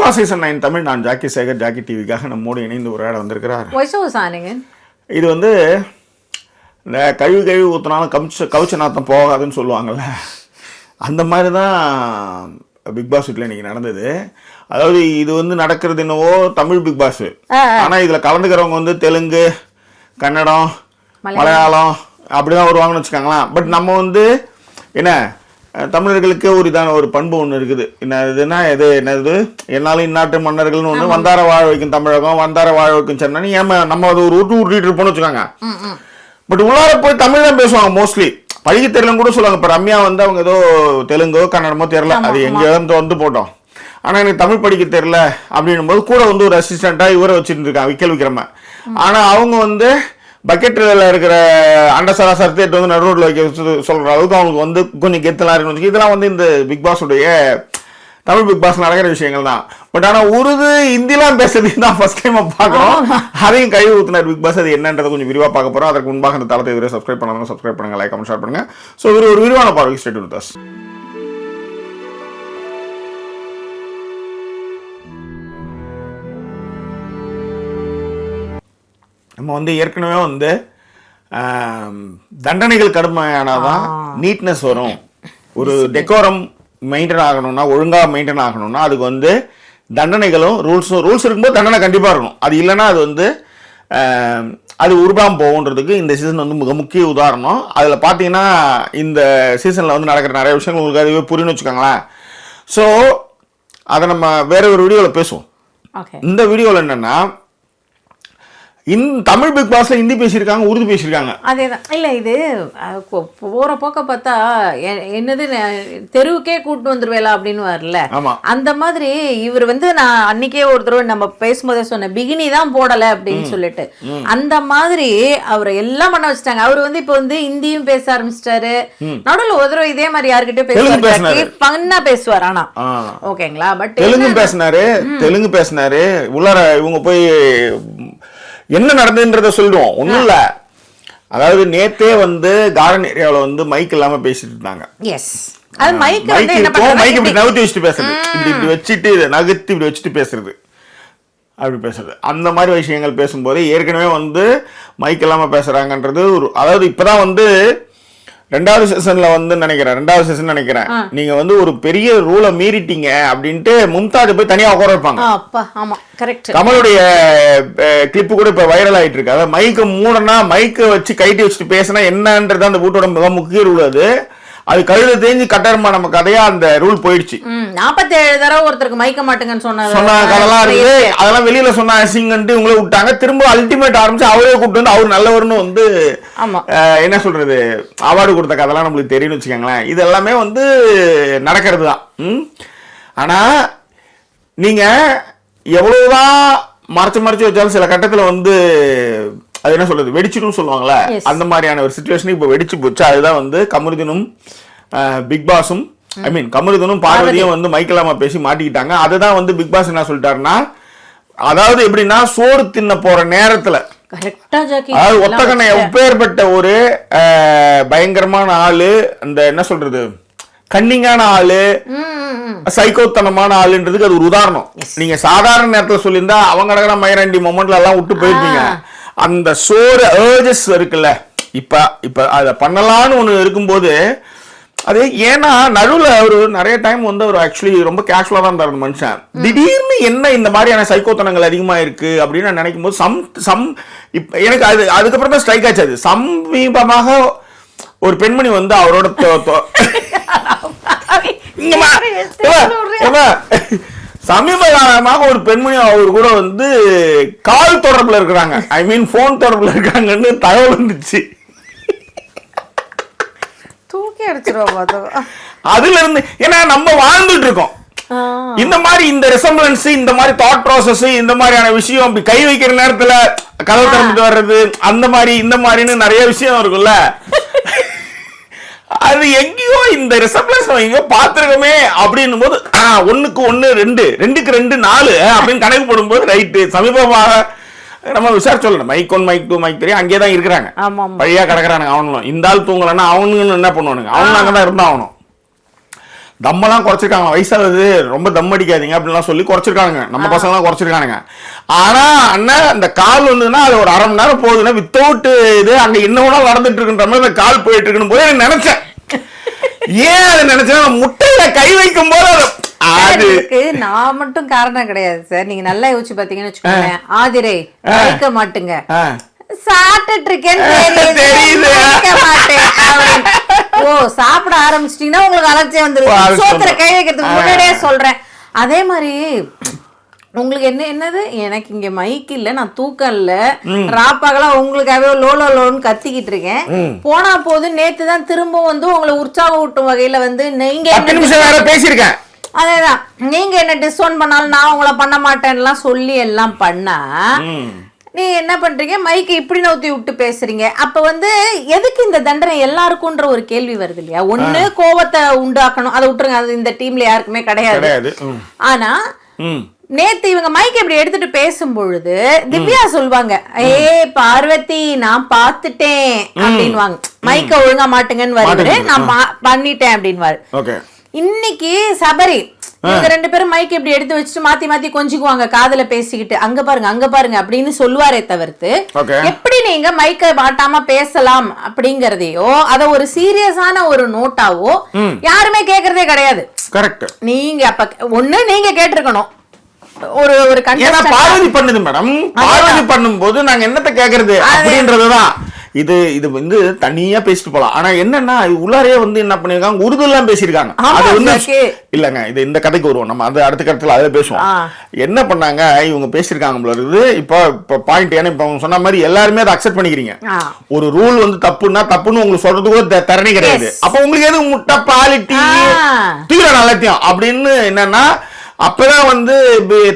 Boss season nine Tamil நான் ஜாக்கி சேகர் ஜாக்கி டிவிக்காக நம்மோடு இணைந்து உரையாட வந்திருக்கிறார். இது வந்து இந்த கழுவி கழுவி ஊற்றினாலும் கவிச்ச கவிச்ச நாத்தம் போகாதுன்னு சொல்லுவாங்கள்ல அந்த மாதிரி தான் பிக் பாஸ் வீட்டில் இன்னைக்கு நடந்தது. அதாவது இது வந்து நடக்கிறது என்னவோ தமிழ் பிக் பாஸ் ஆனால் இதில் கலந்துக்கிறவங்க வந்து தெலுங்கு கன்னடம் மலையாளம். அப்படிதான் வருவாங்கன்னு வச்சுக்கோங்களேன். பட் நம்ம வந்து என்ன? தமிழர்களுக்கு ஒரு இதான ஒரு பண்பு ஒன்று இருக்குது. என்ன இதுன்னா எது என்னது? என்னாலும் இந்நாட்டு மன்னர்கள்னு ஒன்று வந்தார வாழ வைக்கும் தமிழகம் வந்தார வாழ வைக்கும் சென்னை ஏமா நம்ம அது ஒரு விட்டு விட்டுட்டு இருப்போம்னு வச்சுக்கோங்க. பட் உள்ளார போய் தமிழ் தான் பேசுவாங்க மோஸ்ட்லி படிக்க தெரியலன்னு கூட சொல்லுவாங்க. இப்போ ரம்யா வந்து அவங்க ஏதோ தெலுங்கோ கன்னடமோ தெரியல. அது எங்க இருந்து வந்து போட்டோம். ஆனா எனக்கு தமிழ் படிக்க தெரியல அப்படின்னும் போது கூட வந்து ஒரு அசிஸ்டண்டா இவரை வச்சுட்டு இருக்காங்க விக்கல் விக்ரம ஆனா அவங்க வந்து பக்கெட்டில் இருக்கிற அண்ட சராசரத்தை எடுத்து வந்து நடு ரோட்ல வைக்க சொல்ற அளவுக்கு அவங்களுக்கு வந்து கொஞ்சம் கெத்தலாம் இருக்கு இதெல்லாம் வந்து இந்த பிக் பாஸுடைய தமிழ் பிக் பாஸ் நடக்கிற விஷயங்கள் தான். பட் ஆனா உருது ஹிந்திலாம் பேசுறது தான் ஃபர்ஸ்ட் டைம் பார்க்குறோம். அதையும் கை ஊத்துனார் பிக் பாஸ் அது என்னன்றதை கொஞ்சம் விரிவா பார்க்க போறோம். அதற்கு முன்பாக இந்த தளத்தை இதுவரை சப்ஸ்கிரைப் பண்ணாங்க சப்ஸ்கிரைப் பண்ணுங்க லைக் கமெண்ட் ஷேர் பண்ணுங்க. ஸோ இது ஒரு விரிவான பார்வை ஸ்டேட் வித் நம்ம வந்து ஏற்கனவே வந்து தண்டனைகள் கடுமையானாதான் நீட்னஸ் வரும். ஒரு டெக்கோரம் மெயின்டைன் ஆகணும்னா ஒழுங்கா மெயின்டைன் ஆகணும்னா அதுக்கு வந்து தண்டனைகளும் ரூல்ஸும் ரூல்ஸ் இருக்கும்போது தண்டனை கண்டிப்பாக இருக்கணும். அது இல்லைன்னா அது வந்து அது உருவாம போகுன்றதுக்கு இந்த சீசன் வந்து மிக முக்கிய உதாரணம். அதில் பார்த்தீங்கன்னா இந்த சீசனில் வந்து நடக்கிற நிறைய விஷயங்கள் உங்களுக்கு அதுவே புரியும்னு வச்சுக்கோங்களேன். ஸோ அதை நம்ம வேற ஒரு வீடியோவில் பேசுவோம். இந்த வீடியோவில் என்னன்னா இந் தமிழ் பிக் பாஸ்ல ஹிந்தி பேசியிருக்காங்க உருது பேசியிருக்காங்க. அதேதான். இல்ல இது போற போக்க பார்த்தா என்னது தெருவுக்கே கூட்டு வந்துருவேலா அப்படின்னு வரல. அந்த மாதிரி இவர் வந்து நான் அன்னைக்கே ஒரு தடவை நம்ம பேசும்போதே சொன்னேன் பிகினி தான் போடல அப்படின்னு சொல்லிட்டு. அந்த மாதிரி அவரை எல்லாம் பண்ண வச்சுட்டாங்க. அவர் வந்து இப்போ வந்து ஹிந்தியும் பேச ஆரம்பிச்சிட்டாரு. நடுவில் ஒரு தடவை இதே மாதிரி பேசினாரு. பேசுவார். பண்ணா பேசுவார் ஆனா. ஓகேங்களா? பட் தெலுங்கு பேசினாரு. தெலுங்கு பேசினாரு. உள்ளார இவங்க போய் என்ன நடந்ததுன்றத சொல்லிடுவோம் ஒண்ணும் இல்ல. அதாவது நேத்தே வந்து கார்டன் ஏரியாவில் வந்து மைக் இல்லாம பேசிட்டு இருந்தாங்க. எஸ் அது மைக் மைக் வந்து என்ன இருக்கும் மைக் இப்படி நகர்த்தி வச்சுட்டு பேசுறது. இப்படி இப்படி வச்சுட்டு இதை நகர்த்தி இப்படி வச்சுட்டு பேசுறது. அப்படி பேசுறது. அந்த மாதிரி விஷயங்கள் பேசும்போது ஏற்கனவே வந்து மைக் இல்லாம பேசுறாங்கன்றது ஒரு அதாவது இப்பதான் வந்து ரெண்டாவது செஷன்ல வந்து நினைக்கிறேன் ரெண்டாவது செஷன் நினைக்கிறேன். நீங்க வந்து ஒரு பெரிய ரூலை மீறிட்டீங்க அப்படின்ட்டு மும்தாஜ் போய் தனியா உட்கார வைப்பாங்க. கமலுடைய கிளிப்பு கூட இப்ப வைரல் ஆயிட்டு இருக்கு. அதாவது மைக்க மூடனா மைக்க வச்சு கைட்டி வச்சுட்டு பேசினா என்னன்றது அந்த வீட்டோட மிக முக்கிய ரூல் அது அது கழுத தேஞ்சு கட்டரமா நம்ம கதையா அந்த ரூல் போயிடுச்சு. ம் நாற்பத்தி ஏழு தடவை ஒருத்தருக்கு மயக்க மாட்டுங்கன்னு சொன்ன கதைலாம் இருக்குது. அதெல்லாம் வெளியில சொன்ன அசிங்கன்ட்டு இவங்களே விட்டாங்க. திரும்ப அல்டிமேட் ஆரம்பிச்சு அவரே கூப்பிட்டு வந்து அவர் நல்லவர்னு வந்து என்ன சொல்றது அவார்டு கொடுத்த கதைலாம் நம்மளுக்கு தெரியும்னு வச்சுக்கோங்களேன். இது எல்லாமே வந்து நடக்கிறது தான்? ஆனா நீங்க எவ்வளவுதான் மறைச்சு மறைச்சு வச்சாலும் சில கட்டத்துல வந்து அது என்ன சொல்றது? வெடிச்சிடும் சொல்லுவாங்கல்ல? Yes. அந்த மாதிரியான ஒரு சுச்சுவேஷன் இப்போ வெடிச்சு போச்சு. அதுதான் வந்து கமருதீனும் பிக் பாஸும் ஐ மீன் கமருதனும் பார்வதியும் வந்து மைக்கலாமா பேசி மாட்டிக்கிட்டாங்க. அதுதான் வந்து பிக் பாஸ் என்ன சொல்லிட்டாருன்னா அதாவது எப்படின்னா சோறு தின்ன போற நேரத்துல அதாவது ஒத்தக்கண்ணை எப்பேற்பட்ட ஒரு பயங்கரமான ஆளு அந்த என்ன சொல்றது? கன்னிங்கான ஆளு. சைக்கோத்தனமான ஆளுன்றதுக்கு அது ஒரு உதாரணம். நீங்க சாதாரண நேரத்துல சொல்லியிருந்தா அவங்க மயிரண்டி மொமெண்ட்ல எல்லாம் விட்டு போயிருப்பீங்க. அந்த சோறு ஏர்ஜஸ் இருக்குல்ல. இப்ப இப்ப அதை பண்ணலாம்னு ஒண்ணு இருக்கும்போது அது ஏன்னா நடுவுல ஒரு நிறைய டைம் வந்து அவர் ஆக்சுவலி ரொம்ப கேஷுவலா தான் இருந்தார் மனுஷன். திடீர்னு என்ன இந்த மாதிரியான சைக்கோத்தனங்கள் அதிகமா இருக்கு அப்படின்னு நான் நினைக்கும் போது சம் சம் இப்ப எனக்கு அது அதுக்கப்புறம் தான் ஸ்ட்ரைக் ஆச்சு அது. சமீபமாக ஒரு பெண்மணி வந்து அவரோட சமீப காலமாக ஒரு பெண்மணி அவர் கூட வந்து கால் தொடர்புல இருக்கிறாங்க. ஐ மீன் போன் தொடர்புல இருக்காங்கன்னு தகவல் வந்துச்சு. தூக்கி அடிச்சிருவா பார்த்தா அதுல இருந்து ஏன்னா நம்ம வாழ்ந்துட்டு இருக்கோம். இந்த மாதிரி இந்த ரெசம்பலன்ஸ் இந்த மாதிரி தாட் ப்ராசஸ் இந்த மாதிரியான விஷயம் அப்படி கை வைக்கிற நேரத்துல கதவு திறந்துட்டு வர்றது அந்த மாதிரி இந்த மாதிரின்னு நிறைய விஷயம் இருக்குல்ல அது எங்கேயோ இந்த ரிசப்ளன்ஸ் எங்கேயோ பார்த்துருக்கோமே அப்படின்னும் போது ஒண்ணுக்கு ஒண்ணு ரெண்டு ரெண்டுக்கு ரெண்டு நாலு அப்படின்னு கணக்கு போடும்போது ரைட்டு சமீபமாக நம்ம விசாரிச்சு சொல்லணும். Mic one mic two mic three அங்கேயே தான் இருக்கிறாங்க. பழியா கிடக்குறானுங்க அவனுங்களும். இந்த ஆள் தூங்கலன்னா அவனுங்களும் என்ன பண்ணுவானுங்க? அவனும் அங்கே தான் இருந்தாகணும். தம்மெல்லாம் குறைச்சிருக்காங்க. வயசாகுது ரொம்ப தம் அடிக்காதீங்க அப்படின்லாம் சொல்லி குறைச்சிருக்காங்க நம்ம பசங்களாம் குறைச்சிருக்கானுங்க. ஆனா அண்ணன் அந்த கால் வந்ததுன்னா அது ஒரு அரை மணி நேரம் போகுதுன்னா வித்தவுட் இது அங்க இன்னும் நடந்துட்டு இருக்குன்ற மாதிரி அந்த கால் போயிட்டு இருக்குன்னு போது நினைச்சேன். ஏன் அதை நினைச்சேன் முட்டையில கை வைக்கும் போது அது- அது இதுக்கு நான் மட்டும் காரணம் கிடையாது சார். நீங்க நல்லா யோசிச்சு பாத்தீங்கன்னு வச்சுக்கோங்க ஆதிரை வைக்க மாட்டுங்க. சாப்பிட்டுட்டு இருக்கேன்னு தெரியுது. ஓ சாப்பிட ஆரம்பிச்சிட்டீங்கன்னா உங்களுக்கு அலட்சியம் அலட்சியம் சோத்துல கை. வைக்கிறதுக்கு முன்னாடியே சொல்றேன். அதே மாதிரி உங்களுக்கு என்ன என்னது? எனக்கு இங்க மைக் இல்ல நான் தூக்கம் இல்ல. ராப்பாகலா உங்களுக்காகவே லோலோ லோன்னு கத்திக்கிட்டு இருக்கேன். போனா போது நேத்து தான் திரும்ப வந்து உங்களை உற்சாகம் ஊட்டும் வகையில வந்து நீங்க பேசியிருக்கேன். அதேதான். நீங்க என்ன டிஸ்கவுண்ட் பண்ணாலும் நான் உங்களை பண்ண மாட்டேன்லாம் சொல்லி எல்லாம் பண்ணா நீ என்ன பண்றீங்க? மைக்கு இப்படி நவுத்தி விட்டு பேசுறீங்க. அப்ப வந்து எதுக்கு இந்த தண்டனை எல்லாருக்கும்ன்ற ஒரு கேள்வி வருது இல்லையா? ஒண்ணு கோவத்தை உண்டாக்கணும். அதை விட்டுருங்க. அது இந்த டீம்ல யாருக்குமே கிடையாது. ஆனா நேத்து இவங்க மைக் இப்படி எடுத்துட்டு பேசும் பொழுது திவ்யா சொல்லுவாங்க ஏ பார்வதி நான் பாத்துட்டேன் அப்படின்வாங்க மைக்க ஒழுங்கா மாட்டுங்கன்னு மாட்டுங்க. நான் பண்ணிட்டேன் அப்படின்வாரு ஓகே. இன்னைக்கு சபரி இவங்க ரெண்டு பேரும் மைக் இப்படி எடுத்து வச்சுட்டு மாத்தி மாத்தி கொஞ்சிக்குவாங்க காதுல பேசிக்கிட்டு அங்க பாருங்க அங்க பாருங்க அப்படின்னு சொல்லுவாரே தவிர்த்து. எப்படி நீங்க மைக்க மாட்டாம பேசலாம்? அப்படிங்கறதையோ அத ஒரு சீரியஸான ஒரு நோட்டாவோ யாருமே கேக்குறதே கிடையாது. கரெக்ட். நீங்க அப்ப ஒண்ணு நீங்க கேட்டிருக்கணும். ஒரு ஒரு ஏன்னா பார்வதி பண்ணுது மேடம். பார்வதி பண்ணும்போது நாங்க என்னத்த கேக்குறது அப்படின்றதுதான். இது இது வந்து தனியா பேசிட்டு போலாம். ஆனா என்னன்னா உள்ளாரே வந்து என்ன பண்ணிருக்காங்க? உருது எல்லாம் பேசியிருக்காங்க அது வந்து. இல்லங்க இது இந்த கதைக்கு வருவோம். நம்ம அது அடுத்த கருத்துல அதுல பேசுவோம். என்ன பண்ணாங்க? இவங்க பேசியிருக்காங்க போல இருக்குது. இப்போ இப்போ பாயிண்ட் ஏன்னா இப்போ அவங்க சொன்ன மாதிரி எல்லாருமே அதை அக்செப்ட் பண்ணிக்கிறீங்க. ஒரு ரூல் வந்து தப்புன்னா தப்புன்னு உங்களுக்கு சொல்றது கூட த- திறனே கிடையாது. அப்ப உங்களுக்கு எது முட்டை பாலிட்டி. தீவிர நல்லத்தியம் அப்படின்னு என்னன்னா அப்பதான் வந்து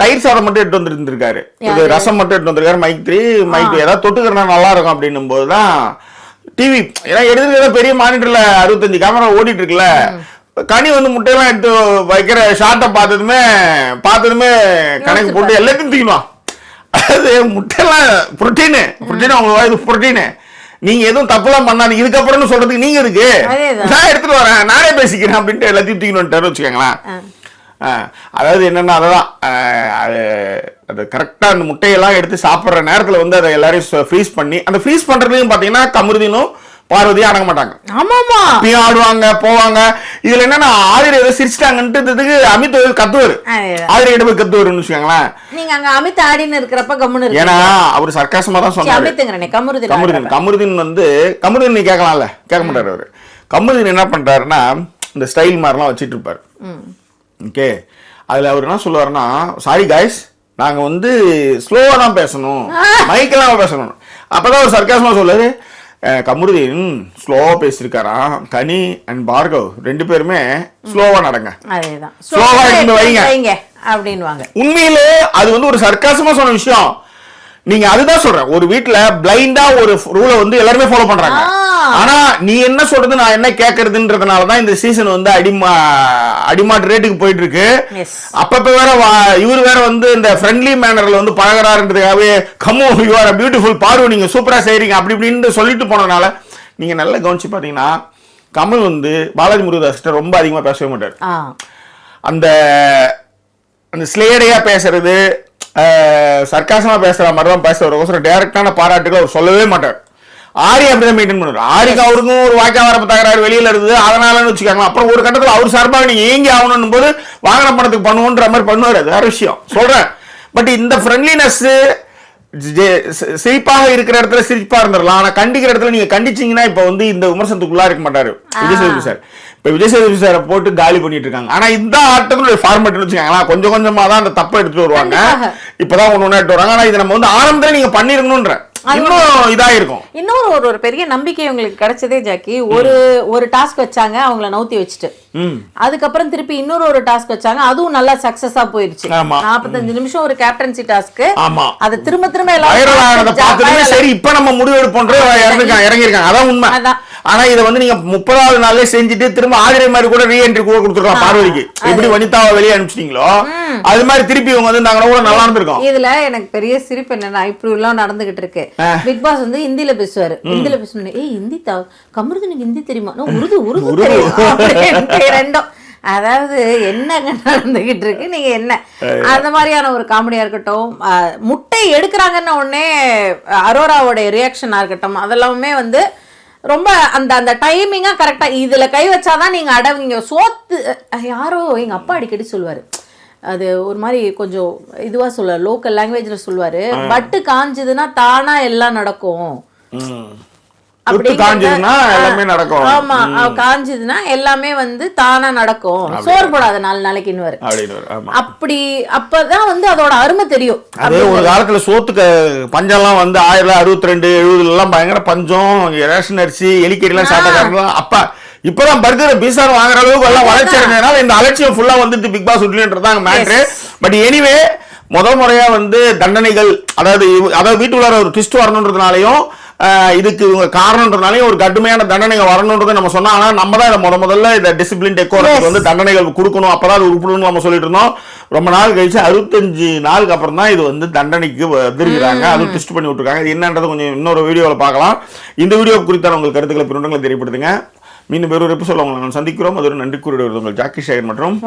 தயிர் சாதம் மட்டும் எடுத்து வந்துருந்திருக்காரு இது ரசம் மட்டும் எடுத்து வந்திருக்காரு மைக் த்ரீ மைக் ஏதாவது தொட்டுக்கிறனா நல்லா இருக்கும் அப்படின்னும் போதுதான் டிவி ஏன்னா எடுத்துருக்க பெரிய மானிட்டர்ல அறுபத்தஞ்சு கேமரா ஓடிட்டு இருக்குல்ல. கனி வந்து முட்டையெல்லாம் எடுத்து வைக்கிற ஷார்ட்டை பார்த்ததுமே பார்த்ததுமே கணக்கு போட்டு எல்லாத்தையும் தூக்கிடுவான். அதாவது முட்டையெல்லாம் புரோட்டீனு புரோட்டீன் அவங்க இது புரோட்டீனு நீங்க எதுவும் தப்புலாம் பண்ணாதீங்க. இதுக்கப்புறம்னு சொல்றதுக்கு நீங்க இருக்கு. நான் எடுத்துட்டு வரேன். நானே பேசிக்கிறேன் அப்படின்ட்டு எல்லாத்தையும் தூக்கிட்டு வந்துட்டாரு வச்சுக்கோங்களேன். அதாவது என்னன்னா ஆ, அது அது கரெக்டாக அந்த முட்டையெல்லாம் எடுத்து சாப்பிட்ற நேரத்தில் வந்து அதை எல்லாரையும் ஃப்ரீஸ் பண்ணி அந்த ஃப்ரீஸ் பண்ணுறதையும் பார்த்தீங்கன்னா கமருதீனும் பார்வதியும் அடங்க மாட்டாங்க. ஆமாமா அப்பயும் ஆடுவாங்க போவாங்க. இதுல என்னன்னா ஆதிரி ஏதோ சிரிச்சிட்டாங்கன்ட்டு அமித் கத்துவாரு. ஆதிரி கிட்ட போய் கத்துவாருன்னு வச்சுக்கோங்களேன். நீங்க அங்க அமித் ஆடின்னு இருக்கிறப்ப கம்முன்னு ஏன்னா அவர் சர்க்காசமா தான் சொன்னாரு. அமித்துங்கிறனே கமுருது கமருதீன் கமருதீன் வந்து கமருதீன் நீ கேட்கலாம்ல கேட்க மாட்டாரு அவரு. கமருதீன் என்ன பண்றாருன்னா இந்த ஸ்டைல் மாதிரிலாம் வச்சிட்டு இருப்பாரு. ஓகே அதுல அவர் என்ன சொல்லுவாருன்னா சாரி காய்ஸ் நாங்க வந்து ஸ்லோவா தான் பேசணும். மைக்கெல்லாம் பேசணும். அப்பதான் ஒரு சர்க்காசமா சொல்லுது அஹ், கமருதீன் ஸ்லோவா பேசியிருக்காராம் கனி அண்ட் பார்கவ் ரெண்டு பேருமே ஸ்லோவா நடங்க. எடுத்து வைங்க. வைங்க அப்படின்வாங்க உண்மையிலே அது வந்து ஒரு சர்க்காசமா சொன்ன விஷயம். நீங்க அதுதான் சொல்றேன். ஒரு வீட்ல பிளைண்டா ஒரு ரூலை வந்து எல்லாருமே ஃபாலோ பண்றாங்க. ஆனா நீ என்ன சொல்றது நான் என்ன கேக்குறதுன்றதுனால தான் இந்த சீசன் வந்து அடிமா அடிமாட்டு ரேட்டுக்கு போயிட்டு இருக்கு. அப்பப்ப வேற இவர் வேற வந்து இந்த ஃப்ரெண்ட்லி மேனர்ல வந்து பழகுறாருன்றதுக்காகவே come on you are beautiful பார்வ நீங்க சூப்பரா செய்றீங்க. அப்படி இப்படின்னு சொல்லிட்டு போனதுனால நீங்க நல்லா கவனிச்சு பாத்தீங்கன்னா கமல் வந்து பாலாஜி முருகதாஸ் கிட்ட ரொம்ப அதிகமா பேசவே மாட்டார். அந்த அந்த ஸ்லேடையா பேசுறது சர்க்காசமாக பேசுகிற மாதிரி தான் பேசுறவரோசரம் டேரக்டான பாராட்டுகள் அவர் சொல்லவே மாட்டார். ஆரி அப்படிதான் மெயின்டைன் பண்ணுவார். ஆரிக்கு அவருக்கும் ஒரு வாய்க்கா வரப்பு தகராறு வெளியில் இருக்குது அதனாலன்னு வச்சுக்காங்க அப்புறம் ஒரு கட்டத்தில் அவர் சார்பாக நீங்கள் ஏங்கி ஆகணும் போது வாங்கின பணத்துக்கு பண்ணுவோன்ற மாதிரி பண்ணுவார். அது வேற விஷயம். சொல்கிறேன் பட் இந்த ஃப்ரெண்ட்லினஸ்ஸு சிரிப்பாக இருக்கிற இடத்துல சிரிப்பாக இருந்துடலாம். ஆனால் கண்டிக்கிற இடத்துல நீங்கள் கண்டிச்சீங்கன்னா இப்போ வந்து இந்த விமர்சனத்துக்குள்ளா இருக்க மாட்டார். விஜய் சேதுபதி சார். இப்ப விஜய் சேதுபதி சாரை போட்டு காலி பண்ணிட்டு இருக்காங்க. ஆனா இந்த ஆட்டத்தினுடைய ஃபார்மேட்னு வச்சுக்கோங்களேன். கொஞ்சம் கொஞ்சமா தான் அந்த தப்பை எடுத்துட்டு வருவாங்க. இப்பதான் ஒண்ணு ஒண்ணு எடுத்து வராங்க. ஆனா இதை நம்ம வந்து ஆரம்பத்துல நீங்க பண்ணிருக்கணும்ன்ற இன்னும் இதா இருக்கும். இன்னொரு ஒரு ஒரு பெரிய நம்பிக்கை உங்களுக்கு கிடைச்சதே ஜாக்கி. ஒரு ஒரு டாஸ்க் வச்சாங்க அவங்கள நவுத்தி வச்சுட்டு. அதுக்கப்புறம் திருப்பி இன்னொரு ஒரு டாஸ்க் வச்சாங்க. அதுவும் நல்லா சக்சஸா போயிருச்சு. நாற்பத்தஞ்சு நிமிஷம் ஒரு கேப்டன்சி டாஸ்க் அதை திரும்ப திரும்ப எல்லாரும் சரி இப்ப நம்ம முடிவு எடுப்போன்ற இறங்கிருக்காங்க. அதான் உண்மை. ஆனா இதை வந்து நீங்க முப்பதாவது நாள்லயே செஞ்சுட்டு திரும்ப ஆதிரை மாதிரி கூட ரீஎன்ட்ரி கூட கொடுத்துருக்கலாம் பார்வதிக்கு. எப்படி வனிதாவை வெளியே அனுப்பிச்சிட்டீங்களோ அது மாதிரி திருப்பி இவங்க வந்து இருந்தாங்கன்னா கூட நல்லா இருந்திருக்கும். இதுல எனக்கு பெரிய சிரிப்பு என்னன்னா இப்படி எல்லாம் நடந்துகிட்டு இருக்கு. பிக் பாஸ் வந்து ஹிந்தில பேசுவாரு. ஹிந்தில பேசணும் ஏய் ஹிந்தி தா கமருதனுக்கு ஹிந்தி தெரியுமா? உருது உருது தெரியும். ரெண்டும். அதாவது என்னங்க நடந்துகிட்டு இருக்கு நீங்க என்ன? அந்த மாதிரியான ஒரு காமெடியா இருக்கட்டும் முட்டை எடுக்கிறாங்கன்ன உடனே அரோராவோட ரியாக்ஷனா இருக்கட்டும் அதெல்லாமே வந்து ரொம்ப அந்த அந்த டைமிங்கா கரெக்டா இதுல கை வச்சாதான் நீங்க அடவுங்க சோத்து யாரோ எங்க அப்பா அடிக்கடி சொல்லுவாரு. அது ஒரு மாதிரி கொஞ்சம் இதுவா சொல்ல லோக்கல் லாங்குவேஜ்ல சொல்லுவாரு. பட்டு காஞ்சதுன்னா தானா எல்லாம் நடக்கும். ஆமா காஞ்சதுன்னா எல்லாமே வந்து தானா நடக்கும். சோறு போடாத நாலு நாளைக்குன்னு வரும். அப்படி அப்பதான் வந்து அதோட அருமை தெரியும். அது ஒரு காலத்துல சோத்துக்கு பஞ்சம்லாம் வந்து ஆயிரம் அறுபத்தி ரெண்டு எழுபதுல எல்லாம் பயங்கர பஞ்சம் ரேஷன் அரிசி எலிக்கறி எல்லாம் சாப்பிட்டாங்க அப்ப இப்பதான் பர்கர் பீசா வாங்குற அளவுக்கு எல்லாம் வளர்ச்சி அடைஞ்சதுனால இந்த அலட்சியம் ஃபுல்லா வந்துட்டு பிக் பாஸ் விட்டுன்றதாங்க மேட்ரு பட் எனிவே முதல் முறையா வந்து தண்டனைகள் அதாவது அதாவது வீட்டுக்குள்ளார ஒரு ட்விஸ்ட் வரணுன்றதுனாலையும் இதுக்கு இவங்க காரணன்றதுனாலையும் ஒரு கடுமையான தண்டனைகள் வரணுன்றதை நம்ம சொன்னோம். ஆனா நம்ம தான் இதை முத முதல்ல இந்த டிசிப்ளின் டெக்கோரத்துக்கு வந்து தண்டனைகள் கொடுக்கணும். அப்பதான் அது உருப்படணும்னு நம்ம சொல்லிட்டு இருந்தோம் ரொம்ப நாள் கழிச்சு அறுபத்தஞ்சு நாளுக்கு அப்புறம் தான் இது வந்து தண்டனைக்கு வந்திருக்கிறாங்க அது டெஸ்ட் பண்ணி விட்டுருக்காங்க. இது என்னன்றது கொஞ்சம் இன்னொரு வீடியோவில் பார்க்கலாம். இந்த வீடியோ குறித்தான உங்கள் கருத்துக்களை பின்னங்களை தெரியப்படுத்துங்க. மீண்டும் வேறொரு எபிசோட உங்களை நான் சந்திக்கிறோம். அது ஒரு நன்றி கூறிய உங்கள் ஜாக்கி சேகர் மற்றும்